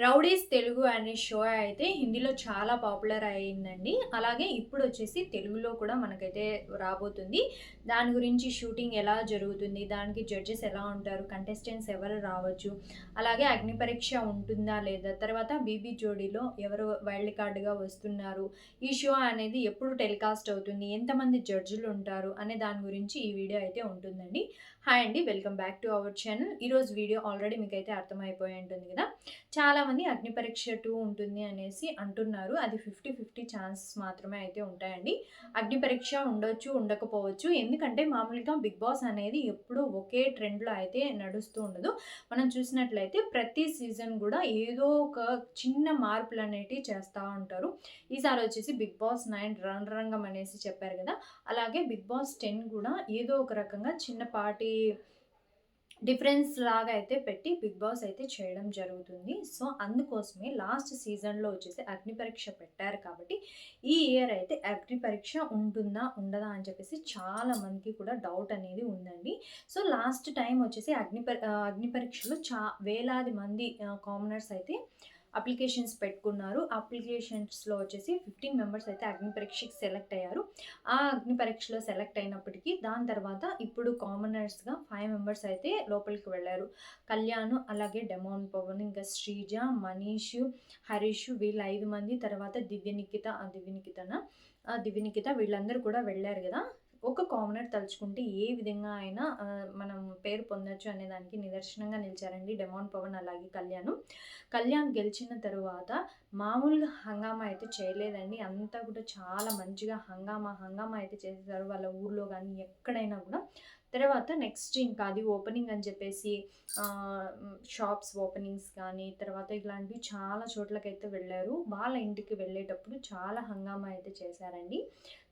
Rowdies Telugu అనే show అయితే హిందీలో చాలా పాపులర్ అయిందండి అలాగే ఇప్పుడు వచ్చేసి తెలుగులో కూడా మనకైతే రాబోతుంది. దాని గురించి షూటింగ్ ఎలా జరుగుతుంది దానికి జడ్జెస్ ఎలా ఉంటారు కంటెస్టెంట్స్ ఎవరు రావచ్చు అలాగే అగ్ని పరీక్ష ఉంటుందా లేదా తర్వాత బీబీ జోడీలో ఎవరు వైల్డ్ కార్డుగా వస్తున్నారు ఈ షో అనేది ఎప్పుడు టెలికాస్ట్ అవుతుంది ఎంతమంది జడ్జిలు ఉంటారు అనే దాని గురించి ఈ వీడియో అయితే ఉంటుందండి. హాయ్ అండి welcome back to our channel ఈరోజు వీడియో ఆల్రెడీ మీకు అయితే అర్థమైపోయి ఉంటుంది కదా. చాలామంది అగ్ని పరీక్ష టూ ఉంటుంది అనేసి అంటున్నారు. అది ఫిఫ్టీ ఫిఫ్టీ ఛాన్సెస్ మాత్రమే అయితే ఉంటాయండి. అగ్ని పరీక్ష ఉండొచ్చు ఉండకపోవచ్చు. ఎందుకంటే మామూలుగా బిగ్ బాస్ అనేది ఎప్పుడూ ఒకే ట్రెండ్లో అయితే నడుస్తూ ఉండదు. మనం చూసినట్లయితే ప్రతి సీజన్ కూడా ఏదో ఒక చిన్న మార్పులు అనేటివి చేస్తూ ఉంటారు. ఈసారి వచ్చేసి బిగ్ బాస్ నైన్ రణరంగం అనేసి చెప్పారు కదా. అలాగే బిగ్ బాస్ టెన్ కూడా ఏదో ఒక రకంగా చిన్న పార్టీ డిఫరెన్స్ లాగా అయితే పెట్టి బిగ్ బాస్ అయితే చేయడం జరుగుతుంది. సో అందుకోసమే లాస్ట్ సీజన్లో వచ్చేసి అగ్ని పరీక్ష పెట్టారు కాబట్టి ఈ ఇయర్ అయితే అగ్ని పరీక్ష ఉంటుందా ఉండదా అని చెప్పేసి చాలా మందికి కూడా డౌట్ అనేది ఉందండి. సో లాస్ట్ టైం వచ్చేసి అగ్ని అగ్ని పరీక్షలో చా వేలాది మంది కామనర్స్ అయితే అప్లికేషన్స్ పెట్టుకున్నారు. అప్లికేషన్స్లో వచ్చేసి ఫిఫ్టీన్ మెంబర్స్ అయితే అగ్ని పరీక్షకి సెలెక్ట్ అయ్యారు. ఆ అగ్ని పరీక్షలో సెలెక్ట్ అయినప్పటికీ దాని తర్వాత ఇప్పుడు కామనర్స్గా ఫైవ్ మెంబర్స్ అయితే లోపలికి వెళ్ళారు. కళ్యాణ్ అలాగే డెమోన్ పవన్ ఇంకా శ్రీజ మనీష్ హరీష్ వీళ్ళు ఐదు మంది తర్వాత దివ్య నిఖిత దివ్య నిఖితన? దివ్య నిఖిత వీళ్ళందరూ కూడా వెళ్ళారు కదా? ఒక కామనర్ తలుచుకుంటే ఏ విధంగా అయినా మనం పేరు పొందొచ్చు అనే దానికి నిదర్శనంగా నిలిచారండి డెమాన్ పవన్ అలాగే కళ్యాణ్. కళ్యాణ్ గెలిచిన తరువాత మామూలుగా హంగామా అయితే చేయలేదండి. అంతా కూడా చాలా మంచిగా హంగామా హంగామా అయితే చేసేసారు. వాళ్ళ ఊర్లో కానీ ఎక్కడైనా కూడా తర్వాత నెక్స్ట్ ఇంకా అది ఓపెనింగ్ అని చెప్పేసి షాప్స్ ఓపెనింగ్స్ కానీ తర్వాత ఇలాంటివి చాలా చోట్లకైతే వెళ్ళారు. వాళ్ళ ఇంటికి వెళ్ళేటప్పుడు చాలా హంగామా అయితే చేశారండి.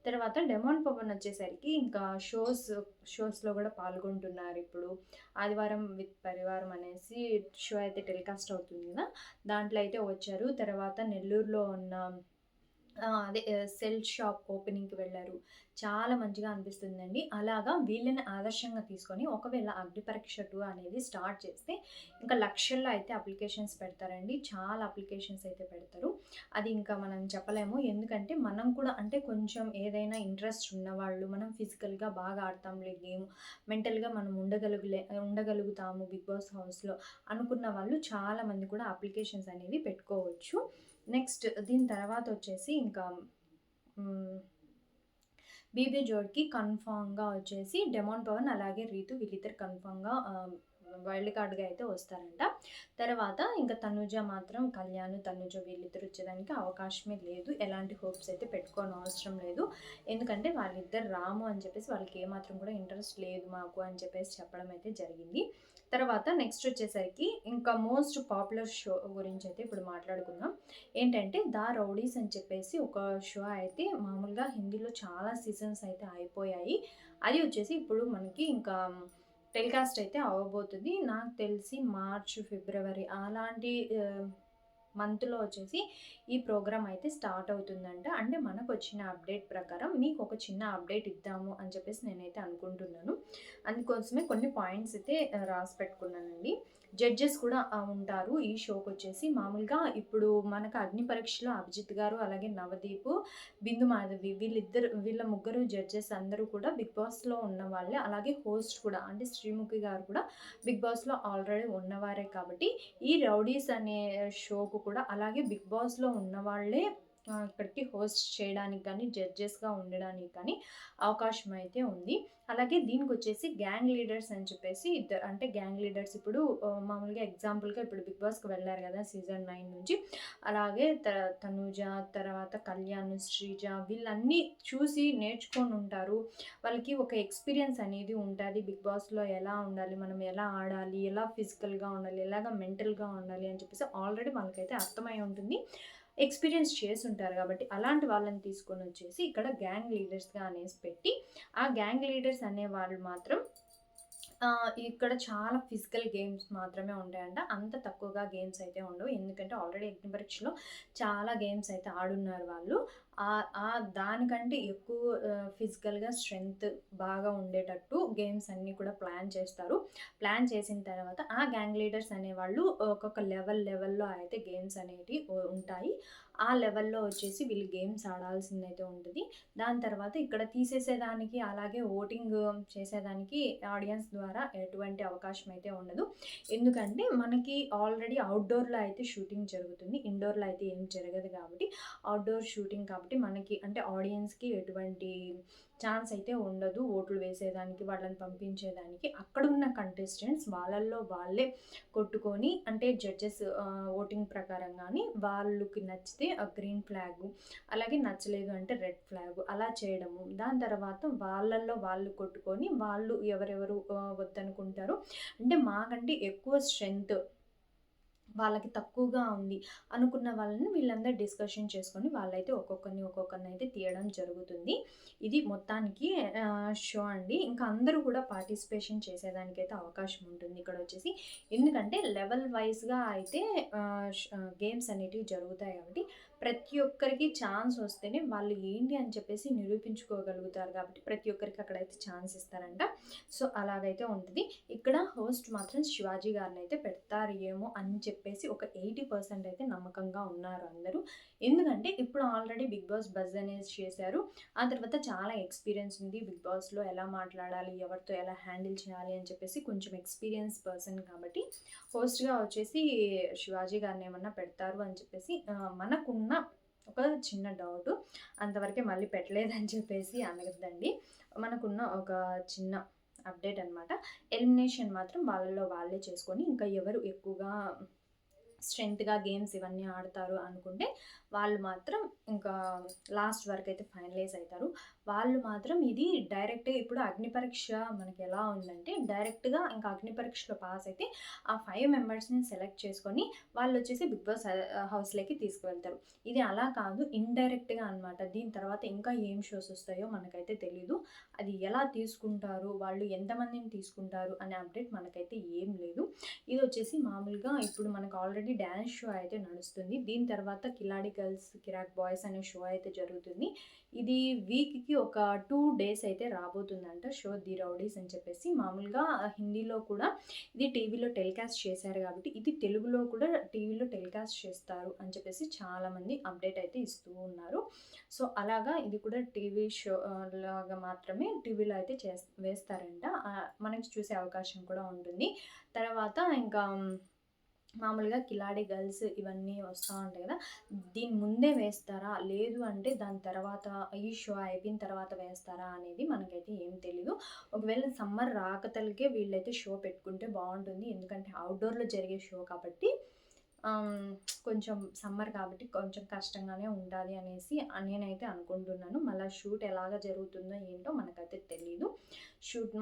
తర్వాత డెమాన్ పవన్ వచ్చేసరికి ఇంకా షోస్ షోస్లో కూడా పాల్గొంటున్నారు ఇప్పుడు. ఆదివారం విత్ పరివారం అనేసి షో అయితే టెలికాస్ట్ అవుతుంది కదా. దాంట్లో అయితే వచ్చారు. తర్వాత నెల్లూరులో ఉన్న అదే సెల్ షాప్ ఓపెనింగ్కి వెళ్ళారు. చాలా మంచిగా అనిపిస్తుందండి. అలాగా వీళ్ళని ఆదర్శంగా తీసుకొని ఒకవేళ అగ్ని పరీక్ష టూ అనేది స్టార్ట్ చేస్తే ఇంకా లక్షల్లో అయితే అప్లికేషన్స్ పెడతారండి. చాలా అప్లికేషన్స్ అయితే పెడతారు. అది ఇంకా మనం చెప్పలేము. ఎందుకంటే మనం కూడా అంటే కొంచెం ఏదైనా ఇంట్రెస్ట్ ఉన్నవాళ్ళు మనం ఫిజికల్గా బాగా ఆడతాంలే గేమ్ మెంటల్గా మనం ఉండగలుగులే ఉండగలుగుతాము బిగ్ బాస్ హౌస్లో అనుకున్న వాళ్ళు చాలామంది కూడా అప్లికేషన్స్ అనేవి పెట్టుకోవచ్చు. నెక్స్ట్ దీని తర్వాత వచ్చేసి ఇంకా బీబీ జోడ్కి కన్ఫామ్గా వచ్చేసి డెమాన్ పవన్ అలాగే రీతు వీళ్ళిద్దరు కన్ఫామ్గా వైల్డ్ కార్డ్గా అయితే వస్తారంట. తర్వాత ఇంకా తనుజ మాత్రం కళ్యాణ్ తనుజ వీళ్ళిద్దరు వచ్చేదానికి అవకాశమే లేదు. ఎలాంటి హోప్స్ అయితే పెట్టుకోని అవసరం లేదు. ఎందుకంటే వాళ్ళిద్దరు రాము అని చెప్పేసి వాళ్ళకి ఏమాత్రం కూడా ఇంట్రెస్ట్ లేదు మాకు అని చెప్పేసి చెప్పడం అయితే జరిగింది. తర్వాత నెక్స్ట్ వచ్చేసరికి ఇంకా మోస్ట్ పాపులర్ షో గురించి అయితే ఇప్పుడు మాట్లాడుకుందాం. ఏంటంటే దా రౌడీస్ అని చెప్పేసి ఒక షో అయితే మామూలుగా హిందీలో చాలా సీజన్స్ అయితే అయిపోయాయి. అది వచ్చేసి ఇప్పుడు మనకి ఇంకా టెలికాస్ట్ అయితే అవ్వబోతుంది. నాకు తెలిసి మార్చ్ ఫిబ్రవరి అలాంటి మంత్లో వచ్చేసి ఈ ప్రోగ్రామ్ అయితే స్టార్ట్ అవుతుందంట. అంటే మనకు వచ్చిన అప్డేట్ ప్రకారం మీకు ఒక చిన్న అప్డేట్ ఇద్దాము అని చెప్పేసి నేనైతే అనుకుంటున్నాను. అందుకోసమే కొన్ని పాయింట్స్ అయితే రాసి పెట్టుకున్నానండి. జడ్జెస్ కూడా ఉంటారు. ఈ షోకి వచ్చేసి మామూలుగా ఇప్పుడు మనకు అగ్ని పరీక్షలో అభిజిత్ గారు అలాగే నవదీప్ బిందు మాధవి వీళ్ళిద్దరు వీళ్ళ ముగ్గురు జడ్జెస్ అందరూ కూడా బిగ్ బాస్లో ఉన్న వాళ్ళే. అలాగే హోస్ట్ కూడా అంటే శ్రీముఖి గారు కూడా బిగ్ బాస్లో ఆల్రెడీ ఉన్నవారే కాబట్టి ఈ రౌడీస్ అనే షోకు కూడా అలాగే బిగ్ బాస్లో ఉన్న వాళ్ళే ఇక్కడికి హోస్ట్ చేయడానికి కానీ జడ్జెస్గా ఉండడానికి కానీ అవకాశం అయితే ఉంది. అలాగే దీనికి వచ్చేసి గ్యాంగ్ లీడర్స్ అని చెప్పేసి ఇద్దరు అంటే గ్యాంగ్ లీడర్స్ ఇప్పుడు మామూలుగా ఎగ్జాంపుల్గా ఇప్పుడు బిగ్ బాస్కి వెళ్ళారు కదా సీజన్ నైన్ నుంచి. అలాగే త తనుజ తర్వాత కళ్యాణ్ శ్రీజ వీళ్ళన్నీ చూసి నేర్చుకొని ఉంటారు. వాళ్ళకి ఒక ఎక్స్పీరియన్స్ అనేది ఉంటుంది బిగ్ బాస్లో ఎలా ఉండాలి మనం ఎలా ఆడాలి ఎలా ఫిజికల్గా ఉండాలి ఎలాగ మెంటల్గా ఉండాలి అని చెప్పేసి ఆల్రెడీ వాళ్ళకైతే అర్థమై ఉంటుంది. ఎక్స్పీరియన్స్ చేసి ఉంటారు కాబట్టి అలాంటి వాళ్ళని తీసుకొని వచ్చేసి ఇక్కడ గ్యాంగ్ లీడర్స్గా అనేసి పెట్టి ఆ గ్యాంగ్ లీడర్స్ అనే వాళ్ళు మాత్రం ఇక్కడ చాలా ఫిజికల్ గేమ్స్ మాత్రమే ఉంటాయంట. అంత తక్కువగా గేమ్స్ అయితే ఉండవు. ఎందుకంటే ఆల్రెడీ అగ్ని పరీక్షలో చాలా గేమ్స్ అయితే ఆడున్నారు వాళ్ళు. ఆ దానికంటే ఎక్కువ ఫిజికల్‌గా స్ట్రెంత్ బాగా ఉండేటట్టు గేమ్స్ అన్నీ కూడా ప్లాన్ చేస్తారు. ప్లాన్ చేసిన తర్వాత ఆ గ్యాంగ్ లీడర్స్ అనేవాళ్ళు ఒక్కొక్క లెవెల్ లెవెల్‌లో అయితే గేమ్స్ అనేటివి ఉంటాయి. ఆ లెవెల్‌లో వచ్చేసి వీళ్ళు గేమ్స్ ఆడాల్సిందైతే ఉంటుంది దాని తర్వాత ఇక్కడ తీసేసేదానికి అలాగే ఓటింగ్ చేసేదానికి ఆడియన్స్ ద్వారా ఎటువంటి అవకాశం అయితే ఉండదు. ఎందుకంటే మనకి ఆల్రెడీ అవుట్‌డోర్‌లో అయితే షూటింగ్ జరుగుతుంది. ఇండోర్‌లో అయితే ఏం జరగదు కాబట్టి అవుట్‌డోర్ షూటింగ్ కాబట్టి మనకి అంటే ఆడియన్స్‌కి ఎటువంటి ఛాన్స్ అయితే ఉండదు. ఓట్లు వేసేదానికి, వాళ్ళని పంపించేదానికి. అక్కడున్న కంటెస్టెంట్స్ వాళ్ళల్లో వాళ్ళే కొట్టుకొని అంటే జడ్జెస్ ఓటింగ్ ప్రకారం కానీ వాళ్ళకి నచ్చితే ఆ గ్రీన్ ఫ్లాగు, అలాగే నచ్చలేదు అంటే రెడ్ ఫ్లాగ్ అలా చేయడము. దాని తర్వాత వాళ్ళల్లో వాళ్ళు కొట్టుకొని వాళ్ళు ఎవరెవరు వద్దనుకుంటారు వద్దనుకుంటారో అంటే మాకంటే ఎక్కువ స్ట్రెంత్ వాళ్ళకి తక్కువగా ఉంది అనుకున్న వాళ్ళని వీళ్ళందరూ డిస్కషన్ చేసుకొని వాళ్ళైతే ఒక్కొక్కరిని ఒక్కొక్కరిని అయితే తీయడం జరుగుతుంది. ఇది మొత్తానికి షో అండి. ఇంకా అందరూ కూడా పార్టిసిపేషన్ చేసేదానికైతే అవకాశం ఉంటుంది ఇక్కడ వచ్చేసి ఎందుకంటే లెవెల్ వైస్‌గా అయితే గేమ్స్ అనేటివి జరుగుతాయి కాబట్టి ప్రతి ఒక్కరికి ఛాన్స్ వస్తేనే వాళ్ళు ఏంటి అని చెప్పేసి నిరూపించుకోగలుగుతారు కాబట్టి ప్రతి ఒక్కరికి అక్కడైతే ఛాన్స్ ఇస్తారంట. సో, అలాగైతే ఉంటుంది ఇక్కడ హోస్ట్ మాత్రం శివాజీ గారినైతే పెడతారు ఏమో అని చెప్పి చెప్పేసి ఒక 80% అయితే నమ్మకంగా ఉన్నారు అందరూ. ఎందుకంటే ఇప్పుడు ఆల్రెడీ 'బిగ్ బాస్' బజ్ అనేది చేశారు. ఆ తర్వాత చాలా ఎక్స్‌పీరియన్స్ ఉంది. 'బిగ్ బాస్‌లో' ఎలా మాట్లాడాలి, ఎవరితో ఎలా హ్యాండిల్ చేయాలి అని చెప్పేసి కొంచెం ఎక్స్‌పీరియన్స్ పర్సన్ కాబట్టి హోస్ట్‌గా వచ్చేసి శివాజీ గారిని ఏమన్నా పెడతారు అని చెప్పేసి మనకున్న ఒక చిన్న డౌట్ అంతవరకే మళ్ళీ పెట్టలేదని చెప్పేసి అనగద్దండి మనకున్న ఒక చిన్న అప్డేట్ అనమాట. ఎలిమినేషన్ మాత్రం వాళ్ళలో వాళ్ళే చేసుకొని ఇంకా ఎవరు ఎక్కువగా స్ట్రెంత్‌గా గేమ్స్ ఇవన్నీ ఆడతారు అనుకుంటే వాళ్ళు మాత్రం ఇంకా లాస్ట్ వరకు అయితే ఫైనలైజ్ అవుతారు వాళ్ళు మాత్రం ఇది డైరెక్ట్‌గా ఇప్పుడు అగ్ని పరీక్ష మనకి ఎలా ఉందంటే డైరెక్ట్‌గా ఇంకా అగ్ని పరీక్షలో పాస్ అయితే ఆ ఫైవ్ మెంబర్స్‌ని సెలెక్ట్ చేసుకొని వాళ్ళు వచ్చేసి 'బిగ్ బాస్' హౌస్‌లోకి తీసుకువెళ్తారు. ఇది అలా కాదు ఇండైరెక్ట్‌గా అనమాట. దీని తర్వాత ఇంకా ఏం షోస్ వస్తాయో మనకైతే తెలీదు. అది ఎలా తీసుకుంటారు, వాళ్ళు ఎంతమందిని తీసుకుంటారు అనే అప్డేట్ మనకైతే ఏం లేదు. ఇది వచ్చేసి మామూలుగా ఇప్పుడు మనకు ఆల్రెడీ డాన్స్ షో అయితే నడుస్తుంది. దీని తర్వాత 'కిలాడి గర్ల్స్', 'కిరాక్ బాయ్స్' అనే షో అయితే జరుగుతుంది. ఇది వీక్‌కి ఒక టూ డేస్ అయితే రాబోతుందంట షో 'ది రౌడీస్' అని చెప్పేసి. మామూలుగా హిందీలో కూడా ఇది టీవీలో టెలికాస్ట్ చేశారు కాబట్టి ఇది తెలుగులో కూడా టీవీలో టెలికాస్ట్ చేస్తారు అని చెప్పేసి చాలామంది అప్డేట్ అయితే ఇస్తూ ఉన్నారు. సో, అలాగా ఇది కూడా టీవీ షో లాగా మాత్రమే టీవీలో అయితే చేస్ వేస్తారంట. మనకి చూసే అవకాశం కూడా ఉంటుంది. తర్వాత ఇంకా మామూలుగా 'కిలాడి గర్ల్స్' ఇవన్నీ వస్తూ ఉంటాయి కదా! దీని ముందే వేస్తారా? లేదు అంటే దాని తర్వాత ఈ షో అయిపోయిన తర్వాత వేస్తారా? అనేది మనకైతే ఏం తెలీదు. ఒకవేళ సమ్మర్ రాకతలకే వీళ్ళైతే షో పెట్టుకుంటే బాగుంటుంది ఎందుకంటే అవుట్‌డోర్‌లో జరిగే షో కాబట్టి కొంచెం సమ్మర్ కాబట్టి కొంచెం కష్టంగానే ఉండాలి అనేసి నేనైతే అనుకుంటున్నాను. మళ్ళా షూట్ ఎలాగ జరుగుతుందో ఏంటో మనకైతే తెలీదు. షూట్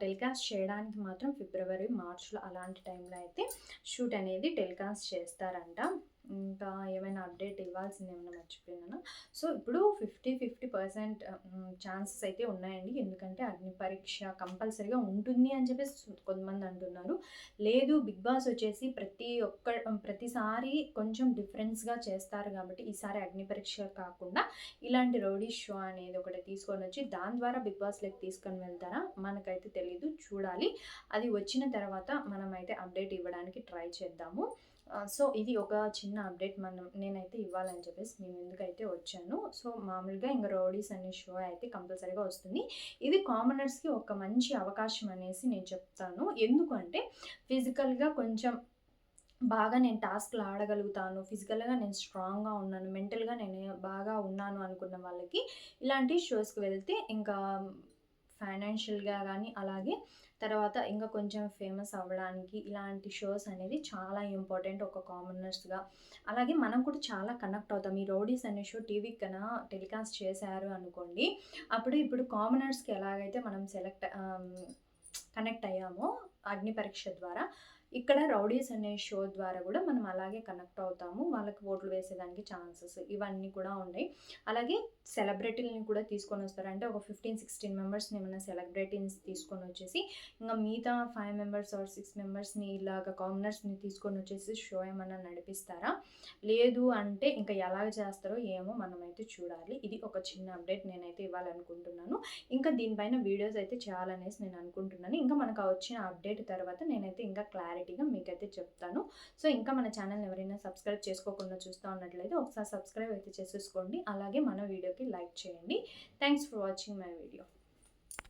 టెలికాస్ట్ చేయడానికి మాత్రం ఫిబ్రవరి, మార్చ్‌లో అలాంటి టైంలో అయితే షూట్ అనేది టెలికాస్ట్ చేస్తారంట. ఇంకా ఏమైనా అప్డేట్ ఇవ్వాల్సింది ఏమైనా మర్చిపోయానా? సో, ఇప్పుడు ఫిఫ్టీ ఫిఫ్టీ పర్సెంట్ ఛాన్సెస్ అయితే ఉన్నాయండి. ఎందుకంటే అగ్ని పరీక్ష కంపల్సరీగా ఉంటుంది అని చెప్పేసి కొంతమంది అంటున్నారు. లేదు 'బిగ్ బాస్' వచ్చేసి ప్రతి ఒక్క ప్రతిసారి కొంచెం డిఫరెన్స్‌గా చేస్తారు కాబట్టి ఈసారి అగ్ని పరీక్ష కాకుండా ఇలాంటి రౌడీ షో అనేది ఒకటి తీసుకొని వచ్చి దాని ద్వారా 'బిగ్ బాస్'లోకి తీసుకొని వెళ్తారా? మనకైతే తెలీదు. చూడాలి. అది వచ్చిన తర్వాత మనమైతే అప్డేట్ ఇవ్వడానికి ట్రై చేద్దాము. సో, ఇది ఒక చిన్న అప్డేట్ మనం నేనైతే ఇవ్వాలని చెప్పేసి మీ ముందుకైతే వచ్చాను. సో, మామూలుగా ఇంకా 'రౌడీస్' అనే షో అయితే కంపల్సరీగా వస్తుంది. ఇది కామనర్స్‌కి ఒక మంచి అవకాశం అనేసి నేను చెప్తాను. ఎందుకంటే ఫిజికల్‌గా కొంచెం బాగా నేను టాస్క్‌లు ఆడగలుగుతాను. ఫిజికల్‌గా నేను స్ట్రాంగ్‌గా ఉన్నాను. మెంటల్‌గా నేను బాగా ఉన్నాను అనుకున్న వాళ్ళకి ఇలాంటి షోస్‌కి వెళ్తే ఇంకా ఫైనాన్షియల్‌గా కానీ అలాగే తర్వాత ఇంకా కొంచెం ఫేమస్ అవ్వడానికి ఇలాంటి షోస్ అనేది చాలా ఇంపార్టెంట్ ఒక కామనర్స్‌గా. అలాగే మనం కూడా చాలా కనెక్ట్ అవుతాం. ఈ 'రౌడీస్' అనే షో టీవీకి కన్నా టెలికాస్ట్ చేశారు అనుకోండి. అప్పుడు ఇప్పుడు కామనర్స్‌కి ఎలాగైతే మనం సెలెక్ట్ కనెక్ట్ అయ్యామో అగ్ని పరీక్ష ద్వారా ఇక్కడ రౌడీస్ అనే షో ద్వారా కూడా మనం అలాగే కనెక్ట్ అవుతాము. వాళ్ళకి ఓట్లు వేసేదానికి ఛాన్సెస్ ఇవన్నీ కూడా ఉన్నాయి. అలాగే సెలబ్రిటీలని కూడా తీసుకొని వస్తారు. అంటే ఒక ఫిఫ్టీన్ సిక్స్టీన్ మెంబర్స్ని ఏమైనా సెలబ్రిటీస్ తీసుకొని వచ్చేసి ఇంకా మిగతా ఫైవ్ మెంబర్స్ ఆర్ సిక్స్ మెంబర్స్ని ఇలాగ కామనర్స్ని తీసుకొని వచ్చేసి షో ఏమైనా నడిపిస్తారా? లేదు అంటే ఇంకా ఎలాగ చేస్తారో ఏమో మనమైతే చూడాలి. ఇది ఒక చిన్న అప్డేట్ నేనైతే ఇవ్వాలనుకుంటున్నాను. ఇంకా దీనిపైన వీడియోస్ అయితే చేయాలనేసి నేను అనుకుంటున్నాను. ఇంకా మనకు వచ్చిన అప్డేట్ తర్వాత నేనైతే ఇంకా క్లారిటీ క్లారిటీగా మీకైతే చెప్తాను. సో ఇంకా మన ఛానల్ ఎవరైనా సబ్స్క్రైబ్ చేసుకోకుండా చూస్తూ ఉన్నట్లయితే ఒకసారి సబ్స్క్రైబ్ అయితే చేసేసుకోండి. అలాగే మన వీడియోకి లైక్ చేయండి. Thanks for watching my video.